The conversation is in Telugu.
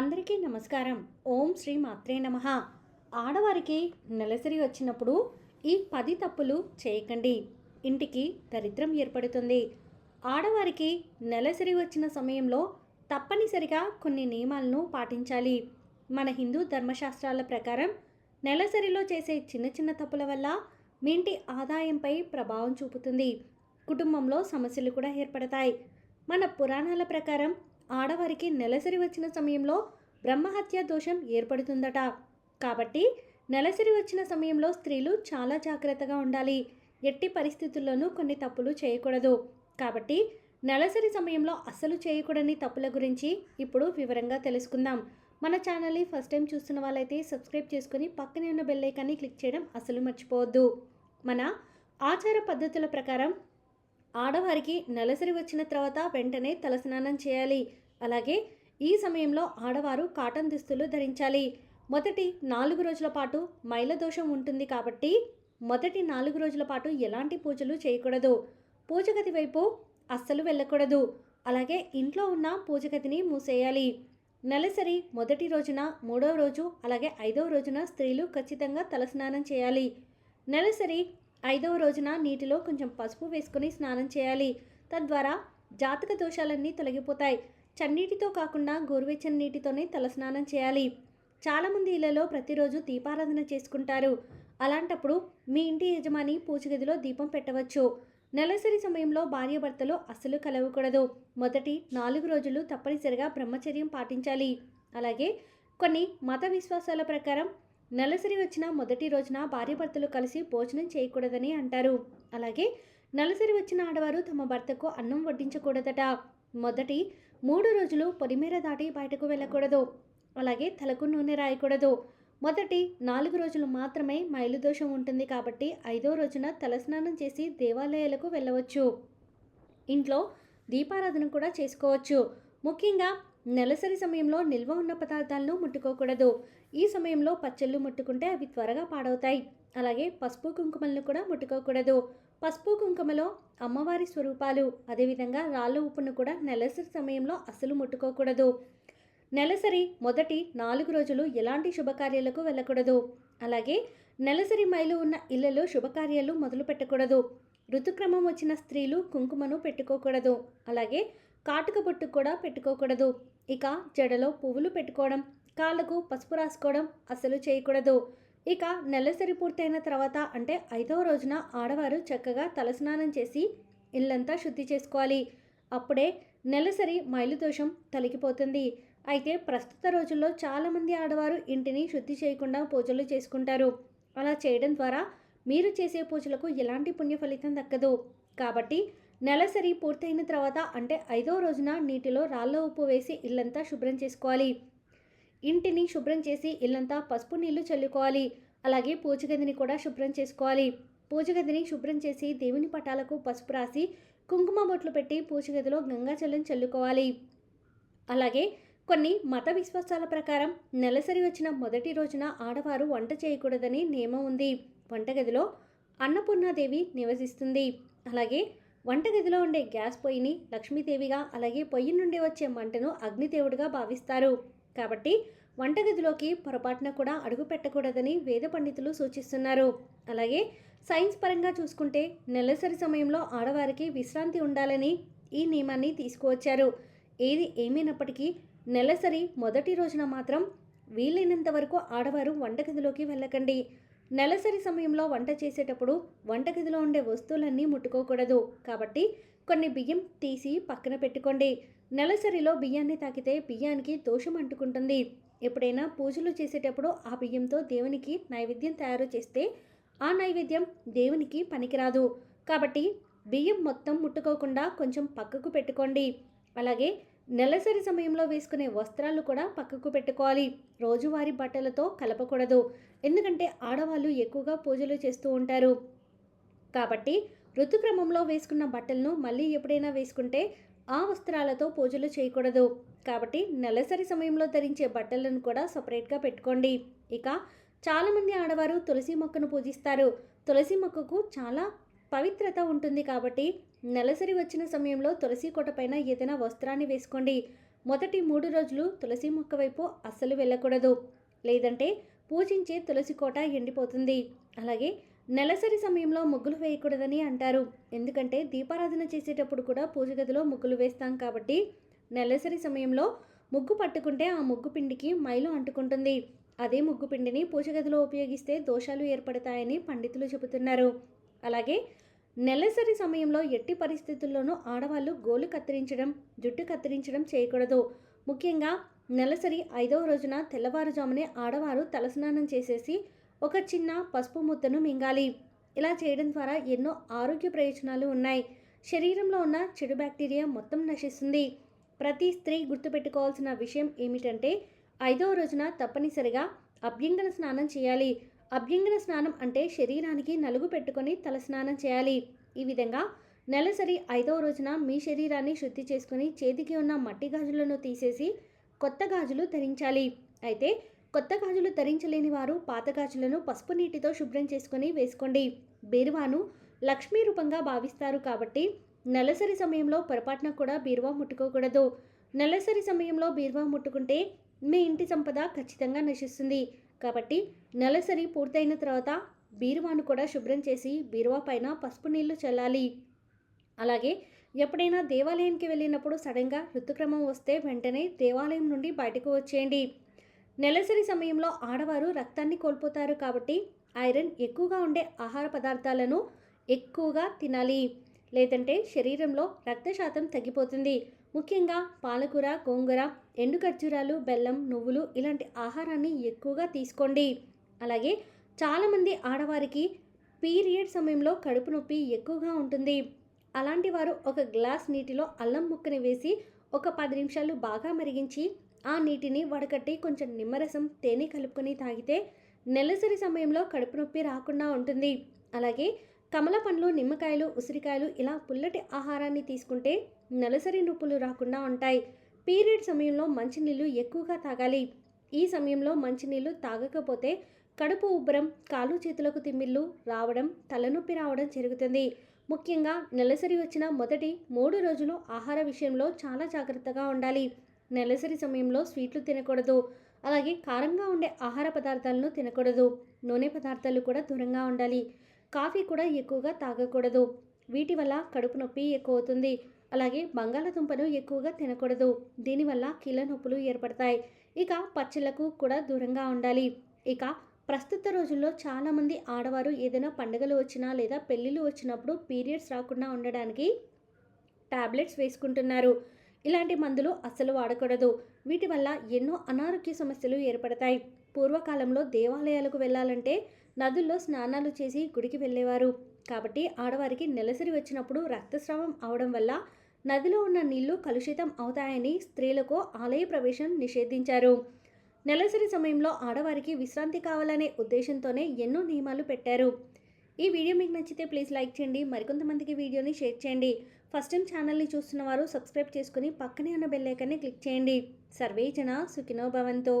అందరికీ నమస్కారం. ఓం శ్రీ మాత్రే నమ. ఆడవారికి నెలసరి వచ్చినప్పుడు ఈ పది తప్పులు చేయకండి. ఇంటికి దరిద్రం ఏర్పడుతుంది. ఆడవారికి నెలసరి వచ్చిన సమయంలో తప్పనిసరిగా కొన్ని నియమాలను పాటించాలి. మన హిందూ ధర్మశాస్త్రాల ప్రకారం నెలసరిలో చేసే చిన్న చిన్న తప్పుల వల్ల మీ ఇంటి ఆదాయంపై ప్రభావం చూపుతుంది. కుటుంబంలో సమస్యలు కూడా ఏర్పడతాయి. మన పురాణాల ప్రకారం ఆడవారికి నెలసరి వచ్చిన సమయంలో బ్రహ్మహత్య దోషం ఏర్పడుతుందట. కాబట్టి నెలసరి వచ్చిన సమయంలో స్త్రీలు చాలా జాగ్రత్తగా ఉండాలి. ఎట్టి పరిస్థితుల్లోనూ కొన్ని తప్పులు చేయకూడదు. కాబట్టి నెలసరి సమయంలో అస్సలు చేయకూడని తప్పుల గురించి ఇప్పుడు వివరంగా తెలుసుకుందాం. మన ఛానల్ని ఫస్ట్ టైం చూస్తున్న వాళ్ళైతే సబ్స్క్రైబ్ చేసుకుని పక్కనే ఉన్న బెల్లైకాన్ని క్లిక్ చేయడం అసలు మర్చిపోవద్దు. మన ఆచార పద్ధతుల ప్రకారం ఆడవారికి నెలసరి వచ్చిన తర్వాత వెంటనే తలస్నానం చేయాలి. అలాగే ఈ సమయంలో ఆడవారు కాటన్ దుస్తులు ధరించాలి. మొదటి నాలుగు రోజుల పాటు మైల దోషం ఉంటుంది కాబట్టి మొదటి నాలుగు రోజుల పాటు ఎలాంటి పూజలు చేయకూడదు. పూజగది వైపు అస్సలు వెళ్ళకూడదు. అలాగే ఇంట్లో ఉన్న పూజగదిని మూసేయాలి. నెలసరి మొదటి రోజున మూడవ రోజు అలాగే ఐదవ రోజున స్త్రీలు ఖచ్చితంగా తలస్నానం చేయాలి. నెలసరి ఐదవ రోజున నీటిలో కొంచెం పసుపు వేసుకొని స్నానం చేయాలి. తద్వారా జాతక దోషాలన్నీ తొలగిపోతాయి. చన్నీటితో కాకుండా గోరువెచ్చని నీటితోనే తలస్నానం చేయాలి. చాలామంది ఇళ్ళలో ప్రతిరోజు దీపారాధన చేసుకుంటారు. అలాంటప్పుడు మీ ఇంటి యజమాని పూజగదిలో దీపం పెట్టవచ్చు. నెలసరి సమయంలో భార్యాభర్తలు అస్సలు కలవకూడదు. మొదటి నాలుగు రోజులు తప్పనిసరిగా బ్రహ్మచర్యం పాటించాలి. అలాగే కొన్ని మత విశ్వాసాల ప్రకారం నెలసరి వచ్చిన మొదటి రోజున భార్యాభర్తలు కలిసి భోజనం చేయకూడదని అంటారు. అలాగే నెలసరి వచ్చిన ఆడవారు తమ భర్తకు అన్నం వడ్డించకూడదట. మొదటి మూడు రోజులు పొలిమేర దాటి బయటకు వెళ్ళకూడదు. అలాగే తలకు నూనె రాయకూడదు. మొదటి నాలుగు రోజులు మాత్రమే మైలుదోషం ఉంటుంది కాబట్టి ఐదో రోజున తలస్నానం చేసి దేవాలయాలకు వెళ్ళవచ్చు. ఇంట్లో దీపారాధన కూడా చేసుకోవచ్చు. ముఖ్యంగా నెలసరి సమయంలో నిల్వ ఉన్న పదార్థాలను ముట్టుకోకూడదు. ఈ సమయంలో పచ్చళ్ళు ముట్టుకుంటే అవి త్వరగా పాడవుతాయి. అలాగే పసుపు కుంకుమలను కూడా ముట్టుకోకూడదు. పసుపు కుంకుమలో అమ్మవారి స్వరూపాలు. అదేవిధంగా రాళ్ళ ఉప్పును కూడా నెలసరి సమయంలో అస్సలు ముట్టుకోకూడదు. నెలసరి మొదటి నాలుగు రోజులు ఎలాంటి శుభకార్యాలకు వెళ్ళకూడదు. అలాగే నెలసరి మైలు ఉన్న ఇళ్ళలో శుభకార్యాలు మొదలు పెట్టకూడదు. ఋతుక్రమం వచ్చిన స్త్రీలు కుంకుమను పెట్టుకోకూడదు. అలాగే కాటుక బొట్టు కూడా పెట్టుకోకూడదు. ఇక జడలో పువ్వులు పెట్టుకోవడం కాళ్ళకు పసుపు రాసుకోవడం అసలు చేయకూడదు. ఇక నెలసరి పూర్తయిన తర్వాత అంటే ఐదవ రోజున ఆడవారు చక్కగా తలస్నానం చేసి ఇల్లంతా శుద్ధి చేసుకోవాలి. అప్పుడే నెలసరి మైలుదోషం తొలగిపోతుంది. అయితే ప్రస్తుత రోజుల్లో చాలామంది ఆడవారు ఇంటిని శుద్ధి చేయకుండా పూజలు చేసుకుంటారు. అలా చేయడం ద్వారా మీరు చేసే పూజలకు ఎలాంటి పుణ్య ఫలితం దక్కదు. కాబట్టి నెలసరి పూర్తయిన తర్వాత అంటే ఐదో రోజున నీటిలో రాళ్ళ ఉప్పు వేసి ఇల్లంతా శుభ్రం చేసుకోవాలి. ఇంటిని శుభ్రం చేసి ఇల్లంతా పసుపు నీళ్ళు చల్లుకోవాలి. అలాగే పూజగదిని కూడా శుభ్రం చేసుకోవాలి. పూజగదిని శుభ్రం చేసి దేవుని పటాలకు పసుపు రాసి కుంకుమ బొట్లు పెట్టి పూజగదిలో గంగాజలం చల్లుకోవాలి. అలాగే కొన్ని మత విశ్వాసాల ప్రకారం నెలసరి వచ్చిన మొదటి రోజున ఆడవారు వంట చేయకూడదని నియమం ఉంది. వంటగదిలో అన్నపూర్ణాదేవి నివసిస్తుంది. అలాగే వంటగదిలో ఉండే గ్యాస్ పొయ్యిని లక్ష్మీదేవిగా అలాగే పొయ్యి నుండి వచ్చే మంటను అగ్నిదేవుడిగా భావిస్తారు. కాబట్టి వంటగదిలోకి పొరపాటున కూడా అడుగు పెట్టకూడదని వేద పండితులు సూచిస్తున్నారు. అలాగే సైన్స్ పరంగా చూసుకుంటే నెలసరి సమయంలో ఆడవారికి విశ్రాంతి ఉండాలని ఈ నియమాన్ని తీసుకువచ్చారు. ఏది ఏమైనప్పటికీ నెలసరి మొదటి రోజున మాత్రం వీలైనంత వరకు ఆడవారు వంటగదిలోకి వెళ్ళకండి. నెలసరి సమయంలో వంట చేసేటప్పుడు వంటగదిలో ఉండే వస్తువులన్నీ ముట్టుకోకూడదు. కాబట్టి కొన్ని బియ్యం తీసి పక్కన పెట్టుకోండి. నెలసరిలో బియ్యాన్ని తాకితే బియ్యానికి దోషం అంటుకుంటుంది. ఎప్పుడైనా పూజలు చేసేటప్పుడు ఆ బియ్యంతో దేవునికి నైవేద్యం తయారు చేస్తే ఆ నైవేద్యం దేవునికి పనికిరాదు. కాబట్టి బియ్యం మొత్తం ముట్టుకోకుండా కొంచెం పక్కకు పెట్టుకోండి. అలాగే నెలసరి సమయంలో వేసుకునే వస్త్రాలు కూడా పక్కకు పెట్టుకోవాలి. రోజువారీ బట్టలతో కలపకూడదు. ఎందుకంటే ఆడవాళ్ళు ఎక్కువగా పూజలు చేస్తూ ఉంటారు. కాబట్టి ఋతుక్రమంలో వేసుకున్న బట్టలను మళ్ళీ ఎప్పుడైనా వేసుకుంటే ఆ వస్త్రాలతో పూజలు చేయకూడదు. కాబట్టి నెలసరి సమయంలో ధరించే బట్టలను కూడా సపరేట్గా పెట్టుకోండి. ఇక చాలామంది ఆడవారు తులసి మొక్కను పూజిస్తారు. తులసి మొక్కకు చాలా పవిత్రత ఉంటుంది కాబట్టి నెలసరి వచ్చిన సమయంలో తులసి కోట పైన ఏదైనా వస్త్రాన్ని వేసుకోండి. మొదటి మూడు రోజులు తులసి మొక్క వైపు అస్సలు వెళ్ళకూడదు. లేదంటే పూజించే తులసి కోట ఎండిపోతుంది. అలాగే నెలసరి సమయంలో ముగ్గులు వేయకూడదని అంటారు. ఎందుకంటే దీపారాధన చేసేటప్పుడు కూడా పూజ గదిలో ముగ్గులు వేస్తాం కాబట్టి నెలసరి సమయంలో ముగ్గు పట్టుకుంటే ఆ ముగ్గు పిండికి మైలు అంటుకుంటుంది. అదే ముగ్గు పిండిని పూజ గదిలో ఉపయోగిస్తే దోషాలు ఏర్పడతాయని పండితులు చెబుతున్నారు. అలాగే నెలసరి సమయంలో ఎట్టి పరిస్థితుల్లోనూ ఆడవాళ్ళు గోలు కత్తిరించడం జుట్టు కత్తిరించడం చేయకూడదు. ముఖ్యంగా నెలసరి ఐదవ రోజున తెల్లవారుజామునే ఆడవారు తలస్నానం చేసేసి ఒక చిన్న పసుపు ముద్దను మింగాలి. ఇలా చేయడం ద్వారా ఎన్నో ఆరోగ్య ప్రయోజనాలు ఉన్నాయి. శరీరంలో ఉన్న చెడు బ్యాక్టీరియా మొత్తం నశిస్తుంది. ప్రతి స్త్రీ గుర్తుపెట్టుకోవాల్సిన విషయం ఏమిటంటే ఐదవ రోజున తప్పనిసరిగా అభ్యంగన స్నానం చేయాలి. అభ్యంగన స్నానం అంటే శరీరానికి నలుగు పెట్టుకొని తల స్నానం చేయాలి. ఈ విధంగా నెలసరి ఐదవ రోజున మీ శరీరాన్ని శుద్ధి చేసుకుని చేతికి ఉన్న మట్టి గాజులను తీసేసి కొత్త గాజులు ధరించాలి. అయితే కొత్త గాజులు ధరించలేని వారు పాత గాజులను పసుపు నీటితో శుభ్రం చేసుకొని వేసుకోండి. బీరువాను లక్ష్మీ రూపంగా భావిస్తారు కాబట్టి నెలసరి సమయంలో పొరపాటున కూడా బీరువా ముట్టుకోకూడదు. నెలసరి సమయంలో బీరువా ముట్టుకుంటే మీ ఇంటి సంపద ఖచ్చితంగా నశిస్తుంది. కాబట్టి నెలసరి పూర్తయిన తర్వాత బీరువాను కూడా శుభ్రం చేసి బీరువా పైన పసుపు నీళ్ళు చల్లాలి. అలాగే ఎప్పుడైనా దేవాలయానికి వెళ్ళినప్పుడు సడన్గా ఋతుక్రమం వస్తే వెంటనే దేవాలయం నుండి బయటకు వచ్చేయండి. నెలసరి సమయంలో ఆడవారు రక్తాన్ని కోల్పోతారు కాబట్టి ఐరన్ ఎక్కువగా ఉండే ఆహార పదార్థాలను ఎక్కువగా తినాలి. లేదంటే శరీరంలో రక్త శాతం తగ్గిపోతుంది. ముఖ్యంగా పాలకూర గోంగూర ఎండు ఖర్జూరాలు బెల్లం నువ్వులు ఇలాంటి ఆహారాన్ని ఎక్కువగా తీసుకోండి. అలాగే చాలామంది ఆడవారికి పీరియడ్ సమయంలో కడుపు నొప్పి ఎక్కువగా ఉంటుంది. అలాంటి వారు ఒక గ్లాస్ నీటిలో అల్లం ముక్కని వేసి ఒక పది నిమిషాలు బాగా మరిగించి ఆ నీటిని వడకట్టి కొంచెం నిమ్మరసం తేనె కలుపుకొని తాగితే నెలసరి సమయంలో కడుపు నొప్పి రాకుండా ఉంటుంది. అలాగే కమల పండ్లు నిమ్మకాయలు ఉసిరికాయలు ఇలా పుల్లటి ఆహారాన్ని తీసుకుంటే నెలసరి నొప్పులు రాకుండా ఉంటాయి. పీరియడ్ సమయంలో మంచినీళ్ళు ఎక్కువగా తాగాలి. ఈ సమయంలో మంచినీళ్ళు తాగకపోతే కడుపు ఉబ్బరం కాలు చేతులకు తిమ్మిళ్ళు రావడం తలనొప్పి రావడం జరుగుతుంది. ముఖ్యంగా నెలసరి వచ్చిన మొదటి మూడు రోజులు ఆహార విషయంలో చాలా జాగ్రత్తగా ఉండాలి. నెలసరి సమయంలో స్వీట్లు తినకూడదు. అలాగే కారంగా ఉండే ఆహార పదార్థాలను తినకూడదు. నూనె పదార్థాలు కూడా దూరంగా ఉండాలి. కాఫీ కూడా ఎక్కువగా తాగకూడదు. వీటి వల్ల కడుపు నొప్పి ఎక్కువ అవుతుంది. అలాగే బంగాళదుంపను ఎక్కువగా తినకూడదు. దీనివల్ల కీళ్ళ నొప్పులు ఏర్పడతాయి. ఇక పచ్చళ్ళకు కూడా దూరంగా ఉండాలి. ఇక ప్రస్తుత రోజుల్లో చాలామంది ఆడవారు ఏదైనా పండుగలు వచ్చినా లేదా పెళ్ళిళ్ళు వచ్చినప్పుడు పీరియడ్స్ రాకుండా ఉండడానికి టాబ్లెట్స్ వేసుకుంటున్నారు. ఇలాంటి మందులు అస్సలు వాడకూడదు. వీటి వల్ల ఎన్నో అనారోగ్య సమస్యలు ఏర్పడతాయి. పూర్వకాలంలో దేవాలయాలకు వెళ్ళాలంటే నదుల్లో స్నానాలు చేసి గుడికి వెళ్ళేవారు. కాబట్టి ఆడవారికి నెలసరి వచ్చినప్పుడు రక్తస్రావం అవడం వల్ల నదిలో ఉన్న నీళ్ళు కలుషితం అవుతాయని స్త్రీలకు ఆలయ ప్రవేశం నిషేధించారు. నెలసరి సమయంలో ఆడవారికి విశ్రాంతి కావాలనే ఉద్దేశంతోనే ఎన్నో నియమాలు పెట్టారు. ఈ వీడియో మీకు నచ్చితే ప్లీజ్ లైక్ చేయండి. మరికొంతమందికి వీడియోని షేర్ చేయండి. ఫస్ట్ టైం ఛానల్ని చూస్తున్న వారు సబ్స్క్రైబ్ చేసుకుని పక్కనే ఉన్న బెల్లైకన్ని క్లిక్ చేయండి. సర్వే జన సుఖినో భవంతో.